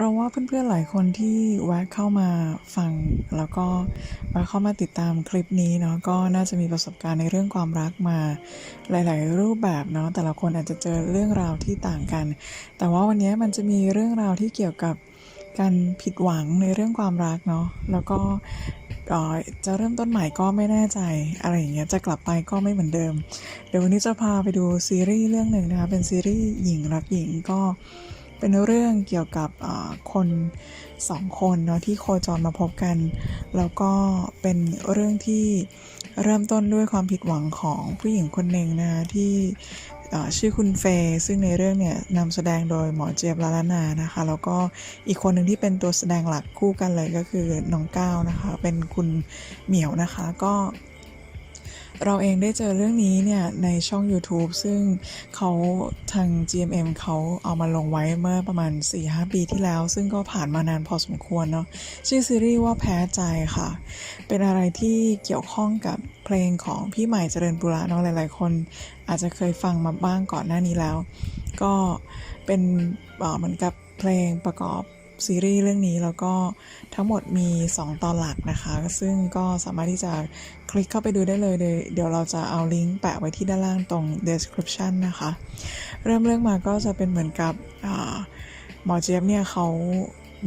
เราว่าเพื่อนๆหลายคนที่แวะเข้ามาฟัง แล้วก็แวะเข้ามาติดตามคลิปนี้เนาะก็น่าจะมีประสบการณ์ในเรื่องความรักมา หลายๆ รูปแบบเนาะแต่ละคนอาจจะเจอเรื่องราวที่ต่างกัน แต่ว่าวันนี้มันจะมีเรื่องราวที่เกี่ยวกับการผิดหวังในเรื่องความรักเนาะแล้วก็จะเริ่มต้นใหม่ก็ไม่แน่ใจอะไรอย่างเงี้ยจะกลับไปก็ไม่เหมือนเดิม เดี๋ยววันนี้จะพาไปดูซีรีส์เรื่องหนึ่งนะคะเป็นซีรีส์หญิงรักหญิงก็ เป็นเรื่องเกี่ยวกับคนสองคนเนาะที่โคจรมาพบกัน แล้วก็เป็นเรื่องที่เริ่มต้นด้วยความผิดหวังของผู้หญิงคนหนึ่งนะคะที่ชื่อคุณเฟย์ซึ่งในเรื่องเนี่ยนำแสดงโดยหมอเจี๊ยบลาลนานะคะ แล้วก็อีกคนหนึ่งที่เป็นตัวแสดงหลักคู่กันเลยก็คือน้องก้าวนะคะ เป็นคุณเหมียวนะคะ ก็ เราเองได้เจอเรื่องนี้เนี่ยในช่อง YouTube ซึ่งเขาทาง GMM เขาเอามาลงไว้เมื่อประมาณ 4-5 ปีที่แล้ว ซึ่งก็ผ่านมานานพอสมควรเนาะชื่อซีรีส์ว่าแพ้ใจค่ะ เป็นอะไรที่เกี่ยวข้องกับเพลงของพี่ใหม่เจริญปุระเนาะหลายๆ คน อาจจะเคยฟังมาบ้างก่อนหน้านี้แล้ว ก็เป็นเอ่อเหมือนกับเพลงประกอบ ซีรีส์เรื่องนี้แล้วก็ทั้งหมดมี 2 ตอนหลักนะคะ ซึ่งก็สามารถที่จะคลิกเข้าไปดูได้เลยเดี๋ยวเราจะเอาลิงก์แปะไว้ที่ด้านล่างตรง description นะคะ เริ่มเรื่องมาก็จะเป็นเหมือนกับหมอเจี๊ยบเนี่ยเขา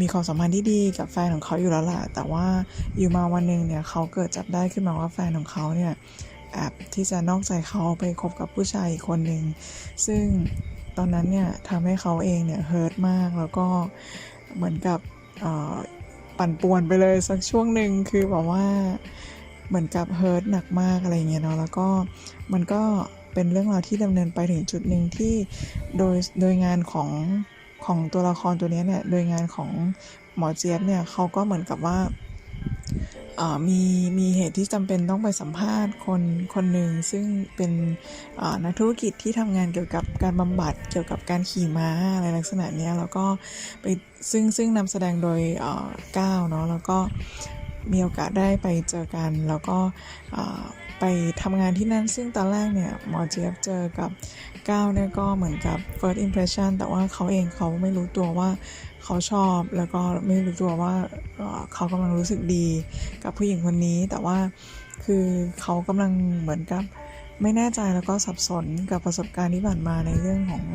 มีความสัมพันธ์ที่ดีกับแฟนของเขาอยู่แล้วแหละแต่ว่าอยู่มาวันหนึ่งเนี่ยเขาเกิดจับได้ขึ้นมาว่าแฟนของเขาเนี่ยแอบที่จะนอกใจเขาไปคบกับผู้ชายอีกคนหนึ่งซึ่งตอนนั้นเนี่ยทำให้เขาเองเนี่ยเฮิร์ตมากแล้วก็ เหมือนกับปั่นป่วนไปเลยสักช่วงหนึ่งคือแบบว่าเหมือนกับเฮิร์ตหนักมากอะไรเงี้ยเนาะแล้วก็มันก็เป็นเรื่องราวที่ดำเนินไปถึงจุดหนึ่งที่โดยโดยงานของของตัวละครตัวนี้เนี่ยโดยงานของหมอเจี๊ยบเนี่ยเขาก็เหมือนกับว่า มีมีเหตุที่จำเป็นต้องไปสัมภาษณ์คนคนหนึ่งซึ่งเป็นนักธุรกิจที่ทำงานเกี่ยวกับการบำบัดเกี่ยวกับการขี่ม้าอะไรลักษณะนี้แล้วก็ไปซึ่งซึ่งนำแสดงโดยก้าวเนาะแล้วก็ มีโอกาสได้ไปเจอกัน แล้วก็ไปทำงานที่นั่นซึ่งตอนแรกเนี่ยหมอเจี๊ยบเจอกับก้าวเนี่ยก็เหมือนกับ first impression แต่ว่าเขาเองเขาไม่รู้ตัวว่าเขาชอบแล้วก็ไม่รู้ตัวว่าเขากำลังรู้สึกดีกับผู้หญิงคนนี้ แต่ว่าคือเขากำลังเหมือนกับ ไม่แน่ใจแล้วก็สับสนกับประสบการณ์ที่ผ่านมาในเรื่องของ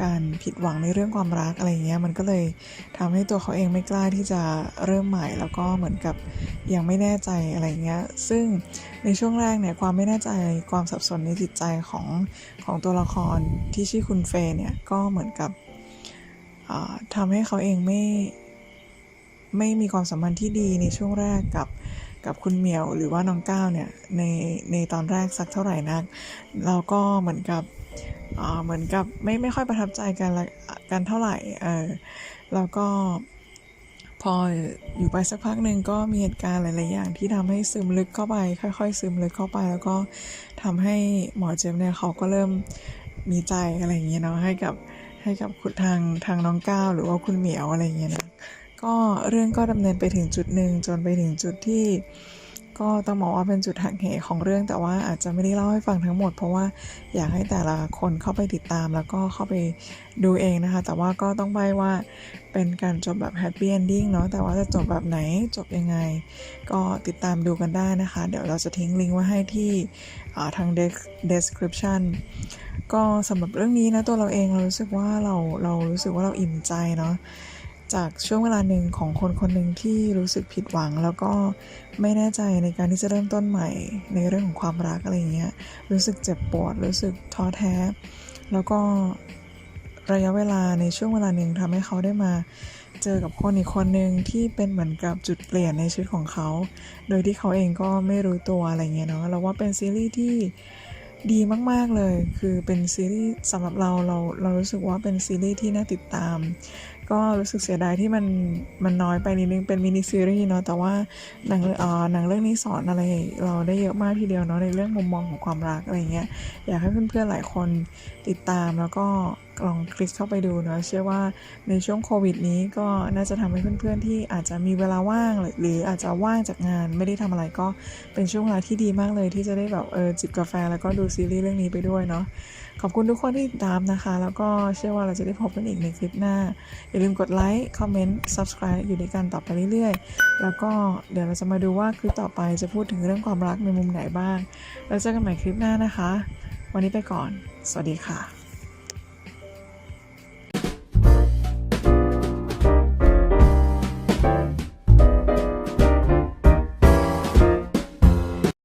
การผิดหวังในเรื่องความรักอะไรเงี้ยมันก็เลยทำให้ตัวเขาเองไม่กล้าที่จะเริ่มใหม่ แล้วก็เหมือนกับยังไม่แน่ใจอะไรเงี้ยซึ่งในช่วงแรกเนี่ยความไม่แน่ใจความสับสนในจิตใจของของตัวละครที่ชื่อคุณเฟยเนี่ยก็เหมือนกับอ่าทำให้เขาเองไม่ไม่มีความสัมพันธ์ที่ดีในช่วงแรกกับ กับคุณเหมียวหรือว่าน้องก้าวเนี่ยในในตอนแรกสักเท่าไหร่นักเราก็เหมือนกับเหมือนกับไม่ไม่ค่อยประทับใจกันละกันเท่าไหร่เออแล้วก็พออยู่ไปสักพักหนึ่งก็มีเหตุการณ์หลาย ๆ อย่างที่ทำให้ซึมลึกเข้าไป ค่อย ๆ ซึมลึกเข้าไป แล้วก็ทำให้หมอเจมส์เนี่ยเขาก็เริ่มมีใจอะไรอย่างเงี้ยเนาะให้กับให้กับคุณทางทางน้องก้าวหรือว่าคุณเหมียวอะไรอย่างเงี้ยนะ ก็เรื่องก็ดำเนินไปถึงจุดหนึ่งจนไปถึงจุดที่ ก็ต้องบอกว่าเป็นจุดหักเหของเรื่องแต่ว่าอาจจะไม่ได้เล่าให้ฟังทั้งหมด เพราะว่าอยากให้แต่ละคนเข้าไปติดตามแล้วก็เข้าไปดูเองนะคะ แต่ว่าก็ต้องใบว่าเป็นการจบแบบแฮปปี้เอนดิ้งเนาะแต่ว่าจะจบแบบไหนจบยังไง ก็ติดตามดูกันได้นะคะ เดี๋ยวเราจะทิ้งลิงก์ไว้ให้ที่ทาง description ก็สำหรับเรื่องนี้นะตัวเราเองเรารู้สึกว่าเราเรารู้สึกว่าเราอิ่มใจเนาะ จากช่วงเวลาหนึ่งของคนคนหนึ่งที่รู้สึกผิดหวัง แล้วก็ไม่แน่ใจในการที่จะเริ่มต้นใหม่ ในเรื่องของความรักอะไรเงี้ยรู้สึกเจ็บปวด รู้สึกท้อแท้ แล้วก็ระยะเวลาในช่วงเวลาหนึ่งทำให้เขาได้มาเจอกับคนอีกคนหนึ่งที่เป็นเหมือนกับจุดเปลี่ยนในชีวิตของเขา โดยที่เขาเองก็ไม่รู้ตัวอะไรเงี้ยเนาะเราว่าเป็นซีรีส์ที่ดีมาก ๆ เลย คือเป็นซีรีส์สำหรับเราเราเรารู้สึกว่าเป็นซีรีส์ที่น่าติดตาม ก็รู้สึกเสียดายที่มันมันน้อยไปนิดนึงเป็นมินิซีรีส์เนาะแต่ว่าหนังเอ่อหนังเรื่องนี้สอนอะไรเราได้เยอะมากทีเดียวเนาะในเรื่องมุมมองของความรักอะไรเงี้ยอยากให้เพื่อนๆหลายคนติดตามแล้วก็ลองคลิกเข้าไปดูเนาะเชื่อว่าในช่วงโควิดนี้ก็น่าจะทำให้เพื่อนๆที่อาจจะมีเวลาว่าง หรือหรืออาจจะว่างจากงานไม่ได้ทำอะไรก็เป็นช่วงเวลาที่ดีมากเลย ที่จะได้แบบเออจิบกาแฟแล้วก็ดูซีรีส์เรื่องนี้ไปด้วยเนาะขอบคุณทุกคนที่ติดตามนะคะ แล้วก็เชื่อว่าเราจะได้พบกันอีกในคลิปหน้า อย่าลืมกดไลค์คอมเมนต์ subscribe อยู่ด้วยกันต่อไปเรื่อยๆ แล้วก็เดี๋ยวเราจะมาดูว่าคลิปต่อไปจะพูดถึงเรื่องความรักในมุมไหนบ้าง แล้วเจอกันใหม่คลิปหน้านะคะ วันนี้ไปก่อน สวัสดีค่ะ